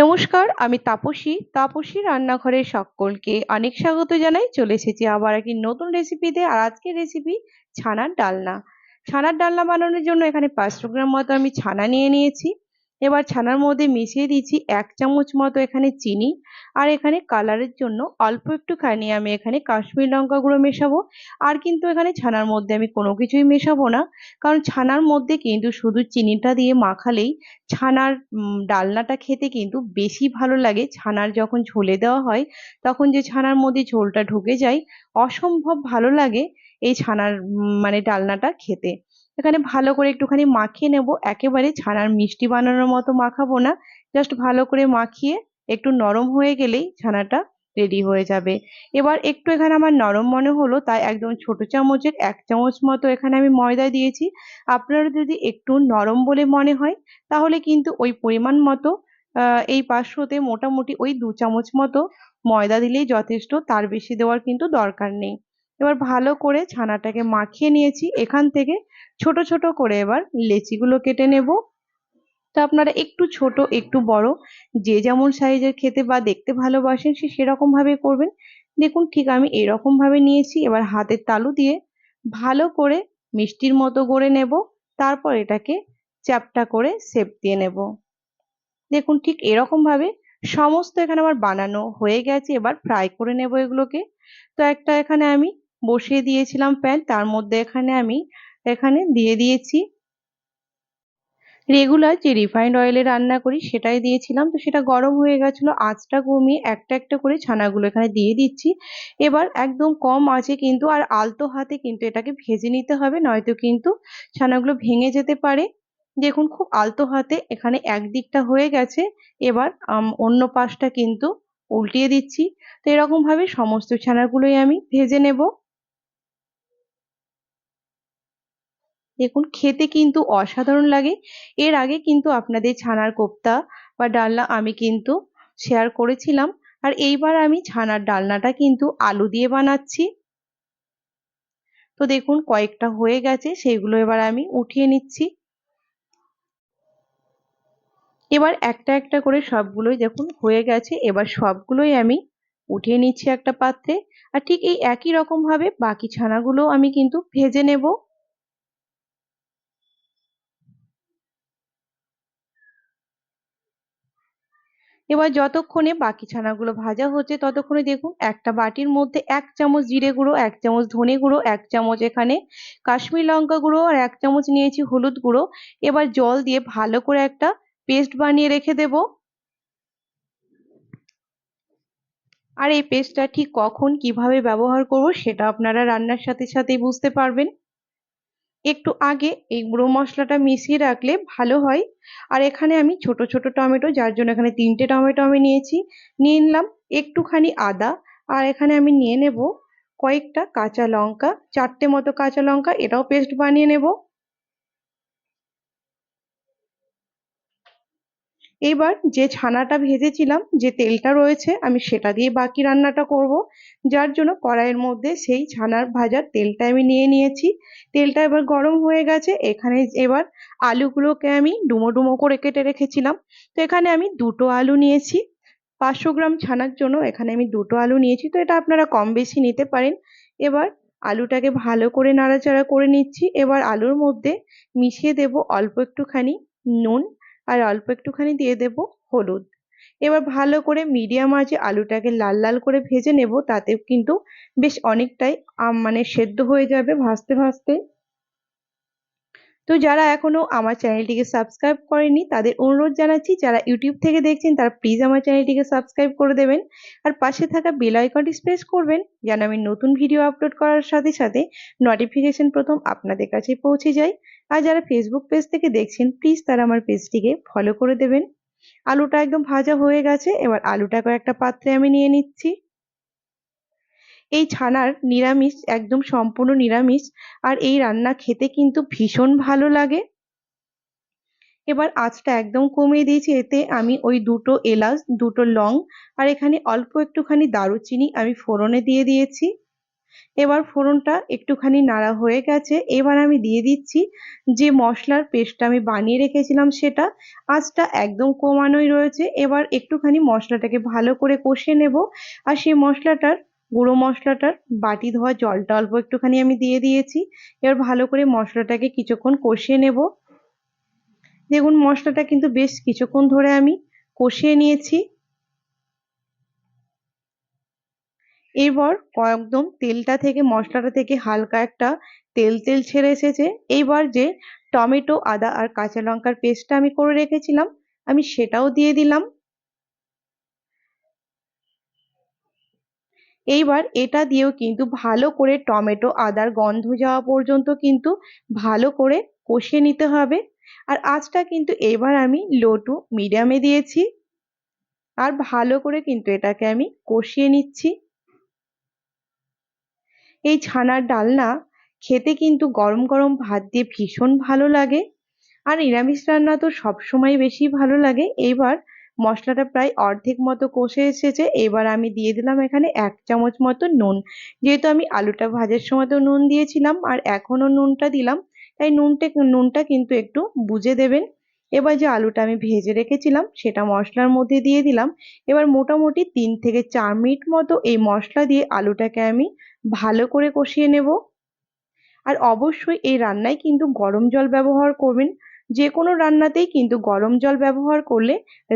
নমস্কার, আমি তাপসী। তাপসী রান্নাঘরের সকলকে অনেক স্বাগত জানাই। চলে এসেছি আবার একটি নতুন রেসিপিতে আর আজকের রেসিপি ছানার ডালনা। ছানার ডালনা বানানোর জন্য এখানে পাঁচশো গ্রাম মতো আমি ছানা নিয়ে নিয়েছি। এবার ছানার মধ্যে মিশিয়ে দিয়েছি এক চামচ মতো এখানে চিনি। আর এখানে কালারের জন্য অল্প একটুখানি আমি এখানে কাশ্মীর লঙ্কা গুঁড়ো মেশাবো। আর কিন্তু এখানে ছানার মধ্যে আমি কোনো কিছুই মেশাবো না। কারণ ছানার মধ্যে কিন্তু শুধু চিনিটা দিয়ে মাখালেই ছানার ডালনাটা খেতে কিন্তু বেশি ভালো লাগে। ছানার যখন ঝোলে দেওয়া হয়, তখন যে ছানার মধ্যে ঝোলটা ঢুকে যায়, অসম্ভব ভালো লাগে এই ছানার মানে ডালনাটা খেতে। এখানে ভালো করে একটুখানি মাখিয়ে নেব। একেবারে ছানার মিষ্টি বানানোর মতো মাখাবো না। জাস্ট ভালো করে মাখিয়ে একটু নরম হয়ে গেলেই ছানাটা রেডি হয়ে যাবে। এবার একটু এখানে আমার নরম মনে হলো, তাই একদম ছোট চামচের এক চামচ মতো এখানে আমি ময়দা দিয়েছি। আপনারা যদি একটু নরম বলে মনে হয়, তাহলে কিন্তু ওই পরিমাণ মতো এই পাঁচশোতে মোটামুটি ওই দু চামচ মতো ময়দা দিলেই যথেষ্ট, তার বেশি দেওয়ার কিন্তু দরকার নেই। এবার ভালো করে ছানাটাকে মাখিয়ে নিয়েছি। এখান থেকে ছোট ছোট করে এবার লেচিগুলো কেটে নেব। তো আপনারা একটু ছোট, একটু বড়, যে যেমন সাইজের খেতে বা দেখতে ভালোবাসেন, সে সেরকম ভাবে করবেন। দেখুন, ঠিক আমি এরকম ভাবে নিয়েছি, এবার হাতের তালু দিয়ে ভালো করে মিষ্টির মতো গড়ে নেব, তারপর এটাকে চ্যাপটা করে সেপ দিয়ে নেব। দেখুন, ঠিক এরকম ভাবে সমস্ত এখানে আমার বানানো হয়ে গেছে, এবার ফ্রাই করে নেব এগুলোকে। তো একটা এখানে আমি বসিয়ে দিয়েছিলাম প্যান তার মধ্যে এখানে আমি এখানে দিয়ে দিয়েছি রেগুলার যে রিফাইন্ড অয়েলে রান্না করি সেটাই দিয়েছিলাম। তো সেটা গরম হয়ে গেছিল, আঁচটা কমিয়ে একটা একটা করে ছানাগুলো এখানে দিয়ে দিচ্ছি। এবার একদম কম আছে কিন্তু আর আলতো হাতে কিন্তু এটাকে ভেজে নিতে হবে, নয়তো কিন্তু ছানাগুলো ভেঙে যেতে পারে। দেখুন খুব আলতো হাতে এখানে একদিকটা হয়ে গেছে। এবার অন্য পাশটা কিন্তু উল্টিয়ে দিচ্ছি। তো এরকম ভাবে সমস্ত ছানাগুলোই আমি ভেজে নেব। দেখুন, খেতে কিন্তু অসাধারণ লাগে। এর আগে কিন্তু আপনাদের ছানার কোপ্তা বা ডালনা আমি কিন্তু শেয়ার করেছিলাম। আর এইবার আমি ছানার ডালনাটা কিন্তু আলু দিয়ে বানাচ্ছি। তো দেখুন, কয়েকটা হয়ে গেছে সেইগুলো এবার আমি উঠিয়ে নিচ্ছি। এবার একটা একটা করে সবগুলোই দেখুন হয়ে গেছে, এবার সবগুলোই আমি উঠিয়ে নিচ্ছি একটা পাত্রে। আর ঠিক এই একই রকম ভাবে বাকি ছানাগুলো আমি কিন্তু ভেজে নেব। এবার যতক্ষণে বাকি ছানাগুলো ভাজা হচ্ছে ততক্ষণে দেখুন একটা বাটির মধ্যে এক চামচ জিরে গুঁড়ো, এক চামচ ধনে গুঁড়ো, এক চামচ এখানে কাশ্মীর লঙ্কা গুঁড়ো আর এক চামচ নিয়েছি হলুদ গুঁড়ো। এবার জল দিয়ে ভালো করে একটা পেস্ট বানিয়ে রেখে দেব। আর এই পেস্টটা ঠিক কখন কীভাবে ব্যবহার করব সেটা আপনারা রান্নার সাথে সাথেই বুঝতে পারবেন। একটু আগে এই গুঁড়ো মশলাটা মিশিয়ে রাখলে ভালো হয়। আর এখানে আমি ছোট ছোট টমেটো, যার জন্য এখানে তিনটে টমেটো আমি নিয়েছি, নিয়ে নিলাম একটুখানি আদা। আর এখানে আমি নিয়ে নেব কয়েকটা কাঁচা লঙ্কা, চারটে মতো কাঁচা লঙ্কা, এটাও পেস্ট বানিয়ে নেব। এবার যে ছানাটা ভেজেছিলাম, যে তেলটা রয়েছে, আমি সেটা দিয়ে বাকি রান্নাটা করব। যার জন্য কড়াইয়ের মধ্যে সেই ছানার ভাজার তেলটা আমি নিয়ে নিয়েছি। তেলটা এবার গরম হয়ে গেছে। এখানে এবার আলুগুলোকে আমি ডুমো ডুমো করে কেটে রেখেছিলাম। তো এখানে আমি দুটো আলু নিয়েছি। পাঁচশো গ্রাম ছানার জন্য এখানে আমি দুটো আলু নিয়েছি। তো এটা আপনারা কম বেশি নিতে পারেন। এবার আলুটাকে ভালো করে নাড়াচাড়া করে নিচ্ছি। এবার আলুর মধ্যে মিশিয়ে দেব অল্প একটুখানি নুন। আর অল্প একটুখানি দিয়ে দেব হলুদ। এবার ভালো করে মিডিয়াম আঁচে আলুটাকে লাল লাল করে ভেজে নেব, তাতে কিন্তু বেশ অনেকটাই আম মানে সেদ্ধ হয়ে যাবে ভাজতে ভাজতে। তো যারা এখনও আমার চ্যানেলটিকে সাবস্ক্রাইব করেনি, তাদের অনুরোধ জানাচ্ছি, যারা ইউটিউব থেকে দেখছেন, তারা প্লিজ আমার চ্যানেলটিকে সাবস্ক্রাইব করে দেবেন। আর পাশে থাকা বেল আইকনটি প্রেস করবেন, যেন আমি নতুন ভিডিও আপলোড করার সাথে সাথে নোটিফিকেশন প্রথম আপনাদের কাছে পৌঁছে যায়। আর যারা ফেসবুক পেজ থেকে দেখছেন প্লিজ তারা আমার পেজটিকে ফলো করে দেবেন। আলুটা একদম ভাজা হয়ে গেছে, এবার আলুটাকে একটা পাত্রে আমি নিয়ে নিচ্ছি। এই ছানার নিরামিষ, একদম সম্পূর্ণ নিরামিষ, আর এই রান্না খেতে কিন্তু ভীষণ ভালো লাগে। এবার আঁচটা একদম কমিয়ে দিয়েছি, এতে আমি ওই দুটো এলাচ, দুটো লং, আর এখানে অল্প একটুখানি দারুচিনি আমি ফোড়নে দিয়ে দিয়েছি। এবার ফোড়নটা একটুখানি নাড়া হয়ে গেছে। এবার আমি দিয়ে দিচ্ছি যে মশলার পেস্টটা আমি বানিয়ে রেখেছিলাম সেটা। আঁচটা একদম কমানোই রয়েছে। এবার একটুখানি মশলাটাকে ভালো করে কষিয়ে নেব। আর সেই মশলাটার, গুঁড়ো মশলাটার বাটি ধোয়া জলটা অল্প একটুখানি আমি দিয়ে দিয়েছি। এবার ভালো করে মশলাটাকে কিছুক্ষণ কষিয়ে নেব। দেখুন, মশলাটা কিন্তু বেশ কিছুক্ষণ ধরে আমি কষিয়ে নিয়েছি। এরপর একদম তেলটা থেকে, মশলাটা থেকে হালকা একটা তেল তেল ছেড়ে এসেছে। এইবার যে টমেটো, আদা আর কাঁচা লঙ্কার পেস্টটা আমি করে রেখেছিলাম, আমি সেটাও দিয়ে দিলাম। এইবার এটা দিয়েও কিন্তু ভালো করে টমেটো, আদার গন্ধ যাওয়া পর্যন্ত কিন্তু ভালো করে কষিয়ে নিতে হবে। আর আঁচটা কিন্তু এবার আমি লো টু মিডিয়ামে দিয়েছি। আর ভালো করে কিন্তু এটাকে আমি কষিয়ে নিচ্ছি। এই ছানার ডালনা খেতে কিন্তু গরম গরম ভাত দিয়ে ভীষণ ভালো লাগে। আর নিরামিষ রান্না তো সবসময় বেশি ভালো লাগে। এইবার মশলাটা প্রায় অর্ধেক মতো কষে এসেছে। এবার আমি দিয়ে দিলাম এখানে এক চামচ মতো নুন। যেহেতু আমি আলুটা ভাজার সময় তো নুন দিয়েছিলাম আর এখনও নুনটা দিলাম, তাই নুনটা নুনটা কিন্তু একটু বুঝে দেবেন। এবার যে আলুটা আমি ভেজে রেখেছিলাম, সেটা মশলার মধ্যে দিয়ে দিলাম। এবার মোটামুটি তিন থেকে চার মিনিট মতো এই মশলা দিয়ে আলুটাকে আমি ভালো করে কষিয়ে নেব। আর অবশ্যই এই রান্নায় কিন্তু গরম জল ব্যবহার করবেন। যে কোনো রান্নাতেই কিন্তু গরম জল ব্যবহার করলে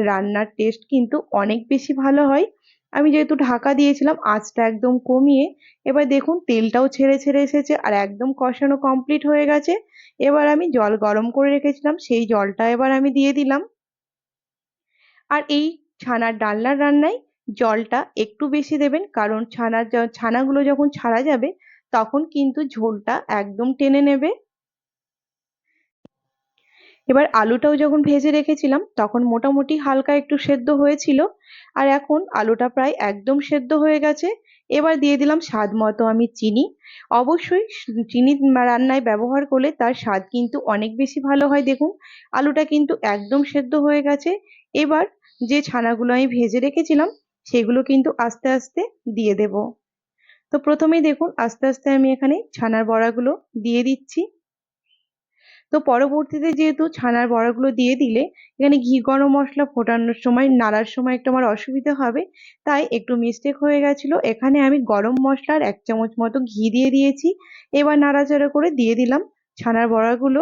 রান্নার টেস্ট কিন্তু অনেক বেশি ভালো হয়। আমি যেহেতু ঢাকা দিয়েছিলাম, আঁচটা একদম কমিয়ে, এবার দেখুন তেলটাও ছেড়ে ছেড়ে এসেছে আর একদম কষানো কমপ্লিট হয়ে গেছে। এবার আমি জল গরম করে রেখেছিলাম, সেই জলটা এবার আমি দিয়ে দিলাম। আর এই ছানার ডালনার রান্নায় জলটা একটু বেশি দেবেন, কারণ ছানার ছানাগুলো যখন ছাড়া যাবে, তখন কিন্তু ঝোলটা একদম টেনে নেবে। এবার আলুটাও যখন ভেজে রেখেছিলাম, তখন মোটামুটি হালকা একটু সেদ্ধ হয়েছিল, আর এখন আলুটা প্রায় একদম সেদ্ধ হয়ে গেছে। এবার দিয়ে দিলাম স্বাদ মতো আমি চিনি। অবশ্যই চিনি রান্নায় ব্যবহার করলে তার স্বাদ কিন্তু অনেক বেশি ভালো হয়। দেখুন, আলুটা কিন্তু একদম সেদ্ধ হয়ে গেছে। এবার যে ছানাগুলো আমি ভেজে রেখেছিলাম, সেগুলো কিন্তু আস্তে আস্তে দিয়ে দেব। তো প্রথমেই দেখুন, আস্তে আস্তে আমি এখানে ছানার বড়াগুলো দিয়ে দিচ্ছি। তো পরবর্তীতে যেহেতু ছানার বড়াগুলো দিয়ে দিলে, এখানে ঘি, গরম মশলা ফোটানোর সময়, নাড়ার সময় একটু আমার অসুবিধা হবে। তাই একটু মিস্টেক হয়ে গেছিল। এখানে আমি গরম মশলার এক চামচ মতো ঘি দিয়ে দিয়েছি। এবার নাড়াচাড়া করে দিয়ে দিলাম ছানার বড়াগুলো।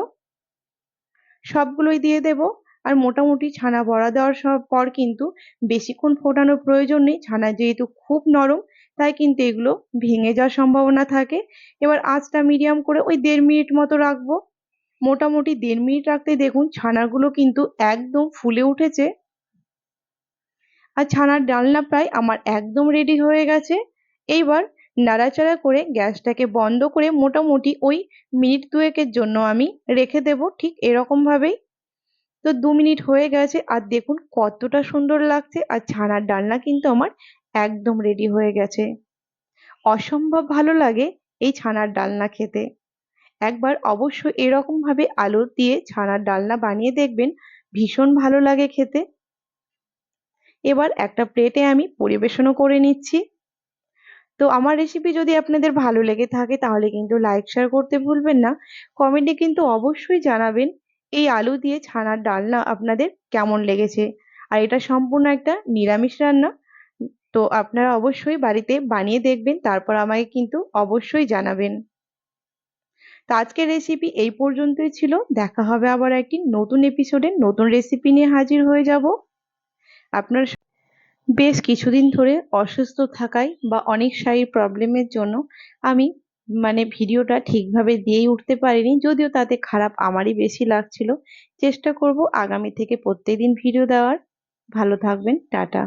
সবগুলোই দিয়ে দেব। আর মোটামুটি ছানা বড়া দেওয়ার পর কিন্তু বেশিক্ষণ ফোটানোর প্রয়োজন নেই। ছানা যেহেতু খুব নরম, তাই কিন্তু এগুলো ভেঙে যাওয়ার সম্ভাবনা থাকে। এবার আঁচটা মিডিয়াম করে ওই দেড় মিনিট মতো রাখব। মোটামুটি দেড় মিনিট রাখতে দেখুন, ছানাগুলো কিন্তু একদম ফুলে উঠেছে। আর ছানার ডালনা প্রায় আমার একদম রেডি হয়ে গেছে। এইবার নাড়াচাড়া করে গ্যাসটাকে বন্ধ করে মোটামুটি ওই মিনিট দুয়েকের জন্য আমি রেখে দেব ঠিক এরকমভাবেই। তো দু মিনিট হয়ে গেছে আর দেখুন কতটা সুন্দর লাগছে আর ছানার ডালনা কিন্তু আমার একদম রেডি হয়ে গেছে। অসম্ভব ভালো লাগে এই ছানার ডালনা খেতে। একবার অবশ্যই এরকমভাবে আলু দিয়ে ছানার ডালনা বানিয়ে দেখবেন ভীষণ ভালো লাগে খেতে। এবার একটা প্লেটে আমি পরিবেশনও করে নিচ্ছি। তো আমার রেসিপি যদি আপনাদের ভালো লেগে থাকে তাহলে কিন্তু লাইক শেয়ার করতে ভুলবেন না। কমেন্টে কিন্তু অবশ্যই জানাবেন এই আলু দিয়ে ছানার ডালনা আপনাদের কেমন লেগেছে। আর এটা সম্পূর্ণ একটা নিরামিষ রান্না। তো আপনারা অবশ্যই বাড়িতে বানিয়ে দেখবেন, তারপর আমাকে কিন্তু অবশ্যই জানাবেন। তো আজকের রেসিপি এই পর্যন্তই ছিল। দেখা হবে আবার একটি নতুন এপিসোডে নতুন রেসিপি নিয়ে হাজির হয়ে যাব। আপনার বেশ কিছুদিন ধরে অসুস্থ থাকায় বা অনেক শারীর প্রবলেমের জন্য আমি মানে ভিডিওটা ঠিকভাবে দিয়েই উঠতে পারিনি, যদিও তাতে খারাপ আমারই বেশি লাগছিল। চেষ্টা করব আগামী থেকে প্রত্যেকদিন ভিডিও দেওয়ার। ভালো থাকবেন, টাটা।